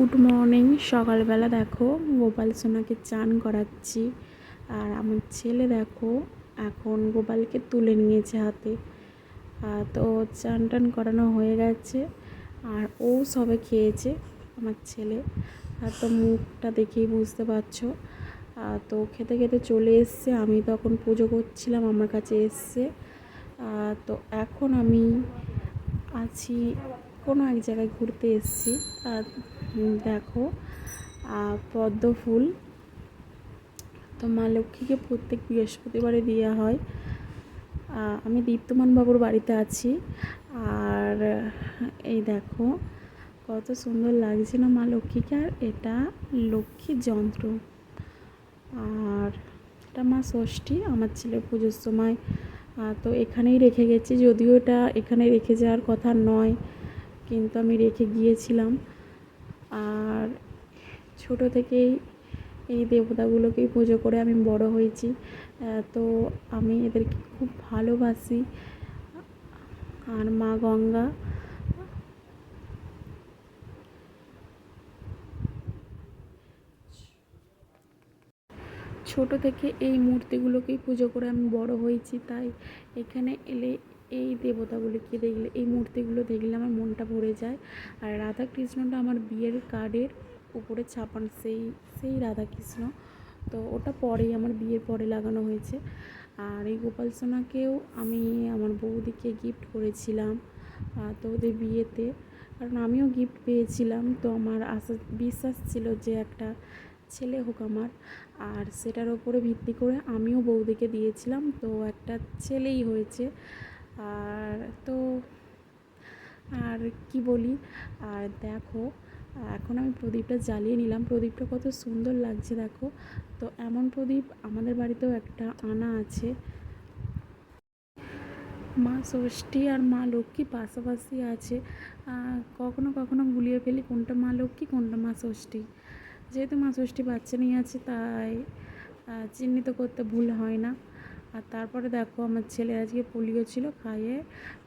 Good morning সকালবেলা দেখো, গোপাল সোনাকে চান করাচ্ছি। আর আমার ছেলে দেখো, এখন গোপালকে তুলে নিয়েছে হাতে। তো চান টান করানো হয়ে গেছে। আর ও সবে খেয়েছে, আমার ছেলে। আর তো মুখটা দেখেই বুঝতে পারছ। তো খেতে খেতে চলে এসছে, আমি তখন পুজো করছিলাম, আমার কাছে এসছে। তো এখন আমি আছি কোনো এক জায়গায় ঘুরতে এসেছি। দেখো পদ্ম ফুল। তো মা লক্ষ্মীকে প্রত্যেক বৃহস্পতিবারে দেওয়া হয়। আমি দীপ্তমান বাবুর বাড়িতে আছি। আর এই দেখো, কত সুন্দর লাগছে না মা লক্ষ্মীকে, আর এটা লক্ষ্মী যন্ত্র। আর এটা মা ষষ্ঠী, আমার ছেলে পুজোর সময়। তো এখানেই রেখে গেছি, যদিও এটা এখানে রেখে যাওয়ার কথা নয়, কিন্তু আমি রেখে গিয়েছিলাম। ছোট থেকেই এই দেবতাগুলোকেই পুজো করে আমি বড় হয়েছি। তো আমি এদেরকে খুব ভালোবাসি। আর মা গঙ্গা। ছোট থেকে এই মূর্তিগুলোকেই পুজো করে আমি বড় হয়েছি, তাই এখানে এলে এই দেবতাগুলোকে দেখলে, এই মূর্তিগুলো দেখলে আমার মনটা ভরে যায়। আর রাধাকৃষ্ণটা আমার বিয়ের কার্ডের উপরে ছাপান সেই সেই রাধা কৃষ্ণ তো ওটা পরেই আমার বিয়ের পরে লাগানো হয়েছে। আর এই গোপাল সোনাকেও আমি আমার বৌদিকে গিফট করেছিলাম তো ওদের বিয়েতে। কারণ আমিও গিফট পেয়েছিলাম, তো আমার আশা, বিশ্বাস ছিল যে একটা ছেলে হোক আমার। আর সেটার ওপরে ভিত্তি করে আমিও বৌদিকে দিয়েছিলাম, তো একটা ছেলেই হয়েছে। আর তো, আর কি বলি? আর দেখো এখন আমি প্রদীপটা জ্বালিয়ে নিলাম। প্রদীপটা কত সুন্দর লাগছে, দেখো। তো এমন প্রদীপ আমাদের বাড়িতেও একটা আনা আছে। মা ষষ্ঠী আর মা লক্ষ্মী পাশাপাশি আছে। কখনো কখনো গুলিয়ে ফেলি কোনটা মা লক্ষ্মী, কোনটা মা ষষ্ঠী। যেহেতু মা ষষ্ঠী বাচ্চা নিয়ে আছে, তাই চিহ্নিত করতে ভুল হয় না। আর তারপরে দেখো, আমার ছেলে আজকে পোলিও ছিল, খাইয়ে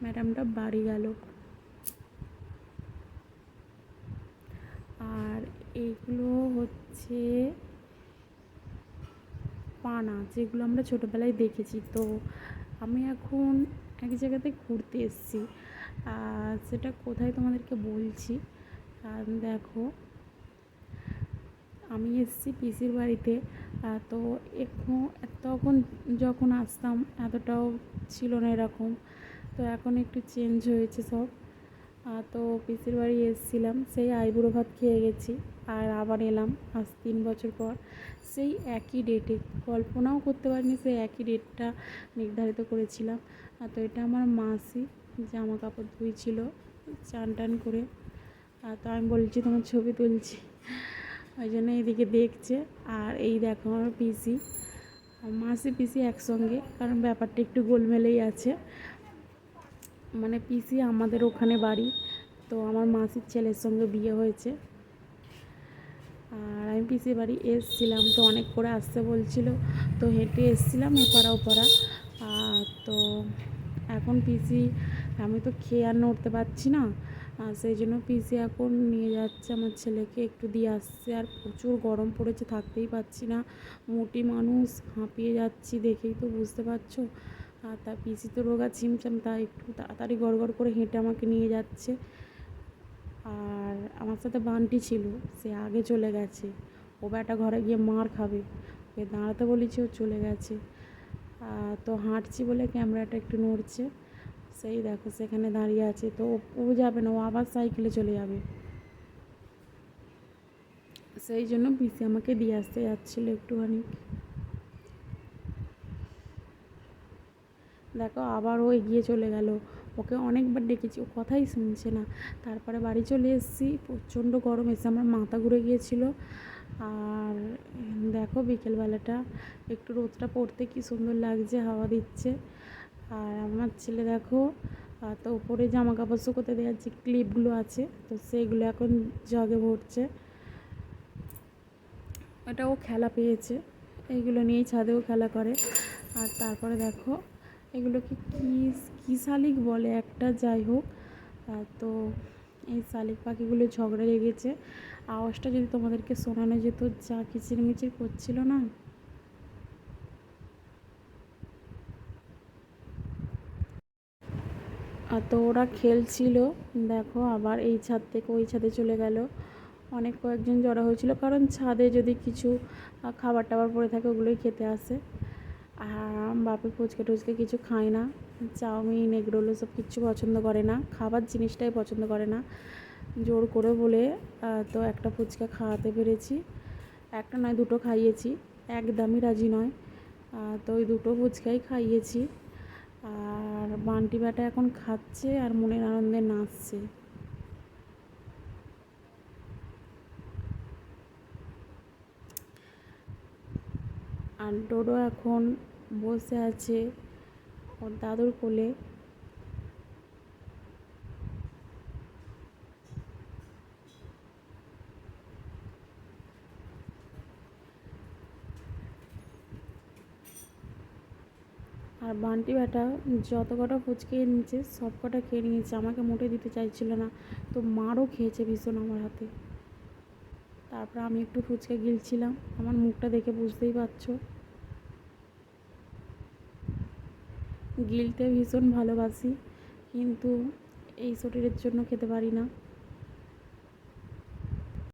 ম্যাডামটা বাড়ি গেল। আর এইগুলো হচ্ছে পানা, যেগুলো আমরা ছোটোবেলায় দেখেছি। তো আমি এখন এক জায়গাতে ঘুরতে এসেছি। সেটা কোথায় তোমাদেরকে বলছি? দেখো, আমি এসেছি পিসির বাড়িতে। তো এখন, তখন যখন আসতাম, এতটাও ছিল না এরকম। তো এখন একটু চেঞ্জ হয়েছে সব। তো পিসির বাড়ি এসেছিলাম, সেই আইবুড়ো ভাত খেয়ে গেছি আর আবার এলাম আজ তিন বছর পর। সেই একই ডেটে কল্পনাও করতে পারিনি সেই একই ডেটটা নির্ধারিত করেছিলাম। আর তো এটা আমার মাসি জামা কাপড় ধুইছিল চান টান করে। আর তো আমি বলছি, তোমার ছবি তুলছি। ওই জন্য এদিকে দেখছে। আর এই দেখো আমার পিসি, মাসি, পিসি একসঙ্গে, কারণ ব্যাপারটা একটু গোলমেলেই আছে। মানে পিসি আমাদের ওখানে বাড়ি। তো আমার মাসির ছেলের সঙ্গে বিয়ে হয়েছে। আর আমি পিসির বাড়ি এসছিলাম, তো অনেক করে আসতে বলছিল। তো হেঁটে এসছিলাম এপাড়া ওপাড়া। তো এখন পিসি, আমি তো খেয়ে আর নড়তে পারছি না। আর সেই জন্য পিসি এখন নিয়ে যাচ্ছে আমার ছেলেকে, একটু দিয়ে আসছে। আর প্রচুর গরম পড়েছে, থাকতেই পারছি না। মোটি মানুষ, হাঁপিয়ে যাচ্ছি দেখেই তো বুঝতে পারছ। আর তা পিসি তো রোগা ছিমছাম তা একটু তাড়াতাড়ি গড় গড় করে হেঁটে আমাকে নিয়ে যাচ্ছে। আর আমার সাথে বান্টি ছিল, সে আগে চলে গেছে। ও ব্যাটা ঘরে গিয়ে মার খাবে। ওকে দাঁড়াতে বলেছি, ও চলে গেছে। তো হাঁটছি বলে ক্যামেরাটা একটু নড়ছে। সেই দেখো, সেখানে দাঁড়িয়ে আছে। তো ও যাবে না, ও আবার সাইকেলে চলে যাবে। সেই জন্য পিসি আমাকে দিয়ে আসতে যাচ্ছিল একটুখানি। দেখো আবার ও এগিয়ে চলে গেল। ওকে অনেকবার ডেকেছি, ও কথাই শুনছে না। তারপরে বাড়ি চলে এসেছি, প্রচণ্ড গরম এসে আমার মাথা ঘুরে গিয়েছিল। আর দেখো বিকেলবেলাটা, একটু রোদটা পড়তে কি সুন্দর লাগছে, হাওয়া দিচ্ছে। আর আমার ছেলে দেখো তো উপরে জামা কাপড় শুকোতে দেওয়ার যে ক্লিপগুলো আছে, তো সেইগুলো এখন জগে ভরছে। এটা ও খেলা পেয়েছে, এইগুলো নিয়েই ছাদেও খেলা করে। আর তারপরে দেখো এগুলোকে কি কি শালিক বলে একটা, যাই হোক। তো এই শালিক পাখিগুলো ঝগড়া লেগেছে। আওয়াজটা যদি তোমাদেরকে শোনানো যেত, যা কিচিরমিচির করছিল না। আর তো ওরা খেলছিল। দেখো আবার এই ছাদ থেকে ওই ছাদে চলে গেল। অনেক কয়েকজন জড়ো হয়েছিল। কারণ ছাদে যদি কিছু খাবার টাবার পড়ে থাকে, ওগুলোই খেতে আসে। আর বাপে ফুচকা টুচকে কিছু খায় না। চাউমিন, এগরোল সব কিছু পছন্দ করে না। খাবার জিনিসটাই পছন্দ করে না। জোর করে বলে তো একটা ফুচকা খাওয়াতে পেরেছি। একটা নয়, দুটো খাইয়েছি। একদমই রাজি নয়। তো ওই দুটো ফুচকাই খাইয়েছি। আর বান্টি ব্যাটা এখন খাচ্ছে আর মনের আনন্দে নাচছে। আর ডোডো এখন বসে আছে ওর দাদুর কোলে। আর বান্টি ব্যাটা যত কটা ফুচকে নিয়েছে, সব কটা খেয়ে নিয়েছে। আমাকে মোটে দিতে চাইছিল না। তো মারও খেয়েছে ভীষণ আমার হাতে। তারপর আমি একটু ফুচকা গিলছিলাম। আমার মুখটা দেখে বুঝতেই পারছ। গিলতে ভীষণ ভালোবাসি, কিন্তু এই শরীরের জন্য খেতে পারি না।